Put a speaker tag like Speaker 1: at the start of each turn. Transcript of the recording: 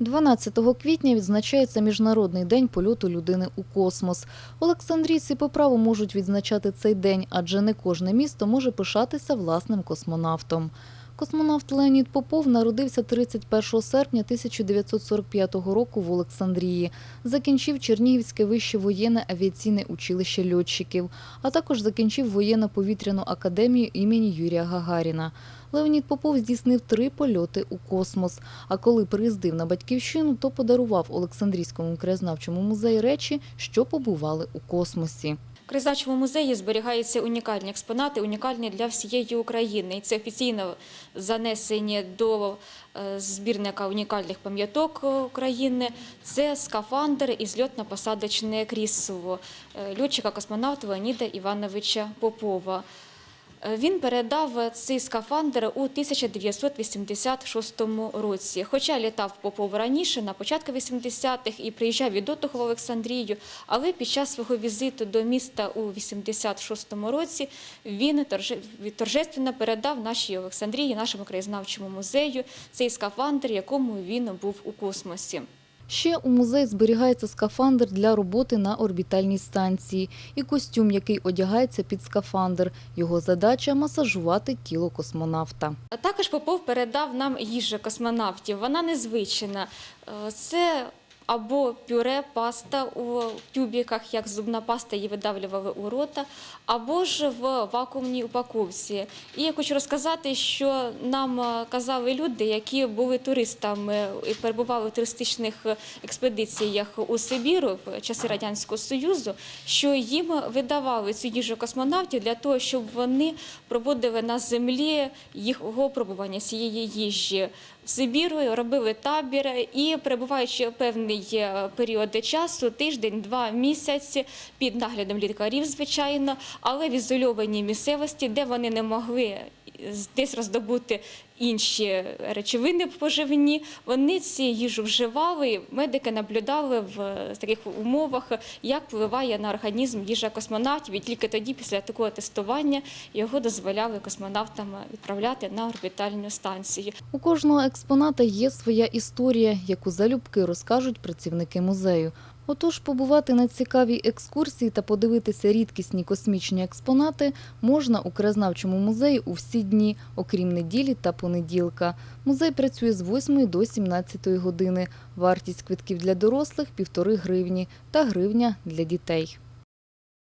Speaker 1: 12 квітня відзначається Міжнародний день польоту людини у космос. Олександрійці по праву можуть відзначати цей день, адже не кожне місто може пишатися власним космонавтом. Космонавт Леонід Попов народився 31 серпня 1945 року в Олександрії. Закінчив Чернігівське вище воєнне авіаційне училище льотчиків, а також закінчив воєнно-повітряну академію імені Юрія Гагаріна. Леонід Попов здійснив три польоти у космос. А коли приїздив на батьківщину, то подарував Олександрійському краєзнавчому музеї речі, що побували у космосі.
Speaker 2: В Кризачому музеї зберігаються унікальні експонати, унікальні для всієї України. І це офіційно занесені до е, збірника унікальних пам'яток України. Це скафандр і зльотно-посадочне крісло е, льотчика-космонавта Леоніда Івановича Попова. Е, Він передав цей скафандр у 1986 році. Хоча літав Попов раніше, на початку 80-х, і приїжджав від отдиху в Олександрію, але під час свого візиту до міста у 86-му році він торже- торжественно передав нашій Олександрії, нашому краєзнавчому музею, цей скафандр, якому він був у космосі.
Speaker 1: Ще у музеї зберігається скафандр для роботи на орбітальній станції і костюм, який одягається під скафандр. Його задача масажувати тіло космонавта.
Speaker 2: Також Попов передав нам їжу космонавтів. Вона незвична. Е, Це або пюре, паста у тюбіках, як зубна паста її видавлювали у рота, або ж в вакуумній упаковці. І я хочу розказати, що нам е, казали люди, які були туристами і перебували у туристичних експедиціях у Сибіру в часи Радянського Союзу, що їм видавали цю їжу космонавтів для того, щоб вони проводили на землі їх опробування цієї їжі. Сибіру робили табір і перебуваючи певний е, період часу, тиждень, два місяці, під наглядом лікарів, звичайно, але в ізольованій місцевості, де вони не могли десь роздобути інші речовини поживні, вони ці їжу вживали. Медики наблюдали в таких умовах, як впливає на організм їжа космонавтів, і тільки тоді, після такого тестування, його дозволяли космонавтам відправляти на орбітальну станцію.
Speaker 1: У кожного експоната є своя історія, яку залюбки розкажуть працівники музею. Отож, побувати на цікавій екскурсії та подивитися рідкісні космічні експонати можна у краєзнавчому музеї у всі дні, окрім неділі та понеділка. Музей працює з 8 до 17 години. Вартість квитків для дорослих – півтори гривні та гривня для дітей.